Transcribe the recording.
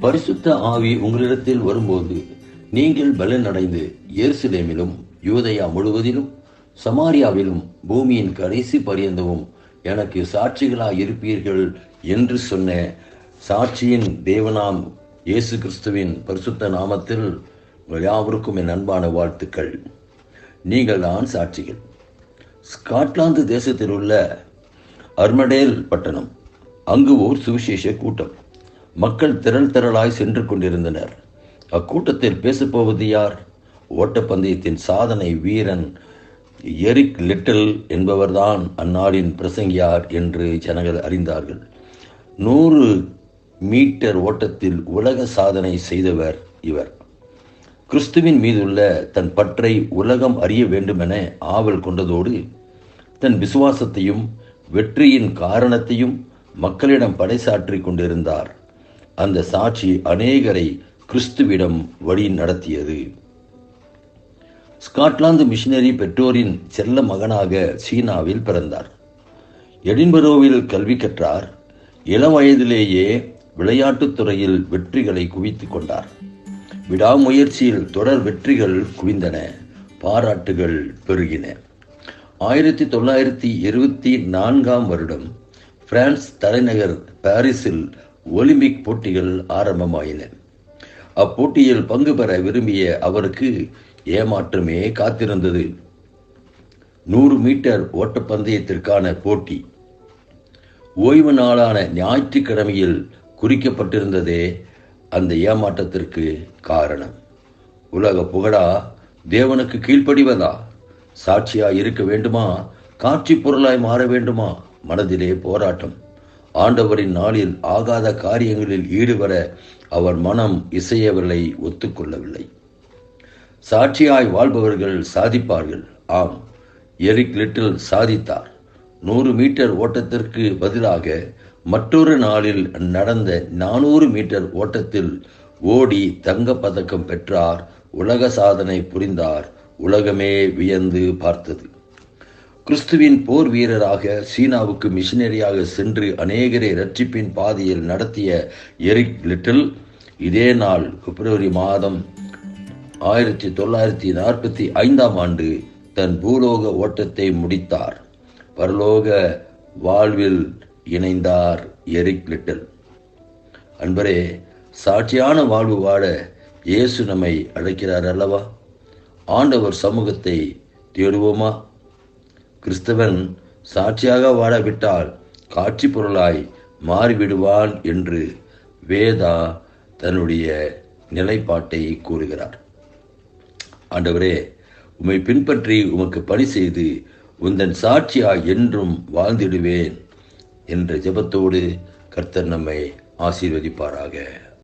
பரிசுத்த ஆவி உங்களிடத்தில் வரும்போது நீங்கள் பலனடைந்து எருசலேமிலும் யூதயா முழுவதிலும் சமாரியாவிலும் பூமியின் கடைசி பரியந்தமும் எனக்கு சாட்சிகளாக இருப்பீர்கள் என்று சொன்ன சாட்சியின் தேவனாம் இயேசு கிறிஸ்துவின் பரிசுத்த நாமத்தில் உங்கள் யாவருக்கும் என் அன்பான வாழ்த்துக்கள். நீங்கள் தான் சாட்சிகள். ஸ்காட்லாந்து தேசத்தில் உள்ள அர்மடேல் பட்டணம். அங்கு ஓர் சுவிசேஷ கூட்டம். மக்கள் திரள் திரளாய் சென்று கொண்டிருந்தனர். அக்கூட்டத்தில் பேசப்போவது யார்? ஓட்டப்பந்தயத்தின் சாதனை வீரன் எரிக் லிட்டில் என்பவர்தான் அந்நாளின் பிரசங்கியார் என்று ஜனங்கள் அறிந்தார்கள். நூறு மீட்டர் ஓட்டத்தில் உலக சாதனை செய்தவர் இவர். கிறிஸ்துவின் மீதுள்ள தன் பற்றை உலகம் அறிய வேண்டுமென ஆவல் கொண்டதோடு தன் விசுவாசத்தையும் வெற்றியின் காரணத்தையும் மக்களிடம் படைசாற்றி கொண்டிருந்தார். அந்த சாட்சி அநேகரை கிறிஸ்துவிடம் வழி நடத்தியது. ஸ்காட்லாந்து மிஷினரி பெற்றோரின் செல்ல மகனாக சீனாவில் பிறந்தார். எடின்பரோவில் கல்வி கற்றார். இளம் வயதிலேயே விளையாட்டுத் துறையில் வெற்றிகளை குவித்துக் கொண்டார். விடாமுயற்சியில் தொடர் வெற்றிகள் குவிந்தன. பாராட்டுகள் பெருகின. ஆயிரத்தி தொள்ளாயிரத்தி இருபத்தி நான்காம் வருடம் பிரான்ஸ் தலைநகர் பாரிஸில் ஒலிம்பிக் போட்டிகள் ஆரம்பமாயின. அப்போட்டியில் பங்கு பெற விரும்பிய அவருக்கு ஏமாற்றமே காத்திருந்தது. நூறு மீட்டர் ஓட்டப்பந்தயத்திற்கான போட்டி. ஓய்வு நாளான ஞாயிற்றுக்கிழமையில் குறிக்கப்பட்டிருந்ததே அந்த ஏமாற்றத்திற்கு காரணம். உலக புகழா தேவனுக்கு கீழ்ப்படிவதா? சாட்சியா இருக்க வேண்டுமா? காட்சி பொருளாய் மாற வேண்டுமா? மனதிலே போராட்டம். ஆண்டவரின் நாளில் ஆகாத காரியங்களில் ஈடுபட அவர் மனம் இசையவர்களை ஒத்துக்கொள்ளவில்லை. சாட்சியாய் வாழ்பவர்கள் சாதிப்பார்கள். ஆம் எரிக் லிட்டில் சாதித்தார். நூறு மீட்டர் ஓட்டத்திற்கு பதிலாக மற்றொரு நாளில் நடந்த நானூறு மீட்டர் ஓட்டத்தில் ஓடி தங்கப் பதக்கம் பெற்றார். உலக சாதனை புரிந்தார். உலகமே வியந்து பார்த்தது. கிறிஸ்துவின் போர் வீரராக சீனாவுக்கு மிஷினரியாக சென்று அநேகரை ரட்சிப்பின் பாதையில் நடத்திய எரிக் லிட்டில் இதே நாள் பிப்ரவரி மாதம் ஆயிரத்தி தொள்ளாயிரத்தி நாற்பத்தி ஐந்தாம் ஆண்டு தன் பூலோக ஓட்டத்தை முடித்தார். பரலோக வாழ்வில் இணைந்தார் எரிக் லிட்டில். அன்பரே சாட்சியான வாழ்வு வாழ இயேசு நம்மை அழைக்கிறார் அல்லவா? ஆண்டவர் சமூகத்தை தேடுவோமா? கிறிஸ்தவன் சாட்சியாக வாழவிட்டால் காட்சி பொருளாய் மாறிவிடுவான் என்று வேதா தன்னுடைய நிலைப்பாட்டை கூறுகிறார். ஆண்டவரே உம்மை பின்பற்றி உமக்கு பணி செய்து உந்தன் சாட்சியா என்றும் வாழ்ந்திடுவேன் என்ற ஜெபத்தோடு கர்த்தர் நம்மை ஆசீர்வதிப்பாராக.